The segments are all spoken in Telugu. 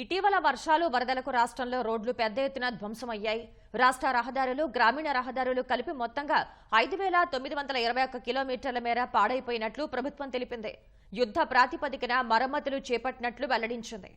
ఇటీవల వర్షాలు వరదలకు రాష్ట్రంలో రోడ్లు పెద్ద ఎత్తున ధ్వంసమయ్యాయి. రాష్ట్ర రహదారులు గ్రామీణ రహదారులు కలిపి మొత్తంగా ఐదు వేల తొమ్మిది వందల ఇరవై ఒక్క కిలోమీటర్ల మేర పాడైపోయినట్లు ప్రభుత్వం తెలిపింది. యుద్ధ ప్రాతిపదికన మరమ్మతులు చేపట్టినట్లు వెల్లడించింది.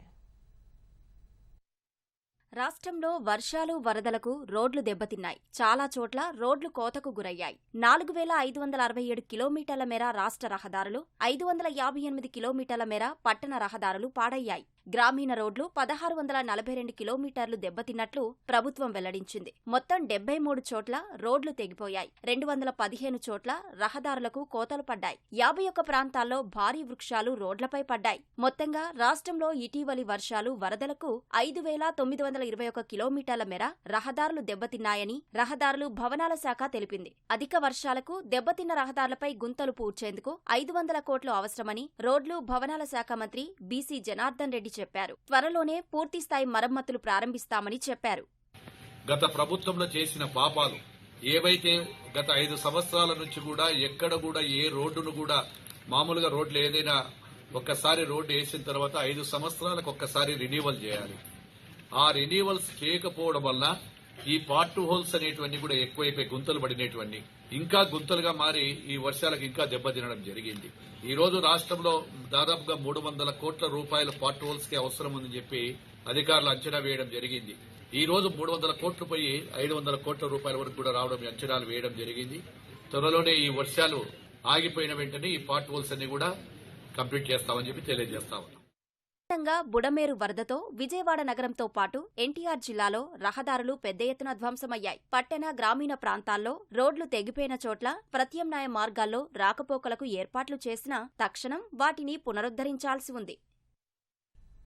రాష్ట్రంలో వర్షాలు వరదలకు రోడ్లు దెబ్బతిన్నాయి. చాలా చోట్ల రోడ్లు కోతకు గురయ్యాయి. నాలుగు వేల ఐదు వందల అరవై ఏడు కిలోమీటర్ల మేర రాష్ట్ర రహదారులు ఐదు వందల యాభై ఎనిమిది కిలోమీటర్ల మేర పట్టణ రహదారులు పాడయ్యాయి. గ్రామీణ రోడ్లు పదహారు వందల నలభై రెండు కిలోమీటర్లు దెబ్బతిన్నట్లు ప్రభుత్వం వెల్లడించింది. మొత్తం డెబ్బై మూడు చోట్ల రోడ్లు తెగిపోయాయి. రెండు వందల పదిహేను చోట్ల రహదారులకు కోతలు పడ్డాయి. యాభై ఒక్క ప్రాంతాల్లో భారీ వృక్షాలు రోడ్లపై పడ్డాయి. మొత్తంగా రాష్ట్రంలో ఇటీవలి వర్షాలు వరదలకు ఐదు వేల తొమ్మిది వందల ఇరవై ఒక కిలోమీటర్ల మేర రహదారులు దెబ్బతిన్నాయని రహదారులు భవనాల శాఖ తెలిపింది. అధిక వర్షాలకు దెబ్బతిన్న రహదారులపై గుంతలు పూడ్చేందుకు ఐదు వందల కోట్లు అవసరమని రోడ్లు భవనాల శాఖ మంత్రి బీసీ జనార్దన్ రెడ్డి చెప్పారు. త్వరలోనే పూర్తిస్థాయి మరమ్మతులు ప్రారంభిస్తామని చెప్పారు. గత ప్రభుత్వంలో చేసిన పాపాలు ఏవైతే గత ఐదు సంవత్సరాల నుంచి కూడా ఎక్కడ కూడా ఏ రోడ్డును కూడా మామూలుగా రోడ్లు ఏదైనా ఒక్కసారి రోడ్డు వేసిన తర్వాత ఐదు సంవత్సరాలకు ఒక్కసారి రెన్యువల్ చేయాలి. ఆ రెన్యువల్స్ చేయకపోవడం వల్ల ఈ పార్ట్ హోల్స్ అనేటువంటి కూడా ఎక్కువైపోయి గుంతలు పడినటువంటి ఇంకా గుంతలుగా మారి ఈ వర్షాలకు ఇంకా దెబ్బతినడం జరిగింది. ఈ రోజు రాష్ట్రంలో దాదాపుగా మూడు వందల కోట్ల రూపాయల పార్ట్ హోల్స్కి అవసరం ఉందని చెప్పి అధికారులు అంచనా వేయడం జరిగింది. ఈ రోజు మూడు వందల కోట్లు పోయి ఐదు వందల కోట్ల రూపాయల వరకు కూడా రావడం అంచనాలు వేయడం జరిగింది. త్వరలోనే ఈ వర్షాలు ఆగిపోయిన వెంటనే ఈ పార్ట్ హోల్స్ అన్ని కూడా కంప్లీట్ చేస్తామని చెప్పి తెలియజేస్తా ఉన్నాం. మొత్తంగా బుడమేరు వరదతో విజయవాడ నగరంతో పాటు ఎన్టీఆర్ జిల్లాలో రహదారులు పెద్ద ఎత్తున ధ్వంసమయ్యాయి. పట్టణ గ్రామీణ ప్రాంతాల్లో రోడ్లు తెగిపోయిన చోట్ల ప్రత్యామ్నాయ మార్గాల్లో రాకపోకలకు ఏర్పాట్లు చేసినా తక్షణం వాటిని పునరుద్ధరించాల్సి ఉంది.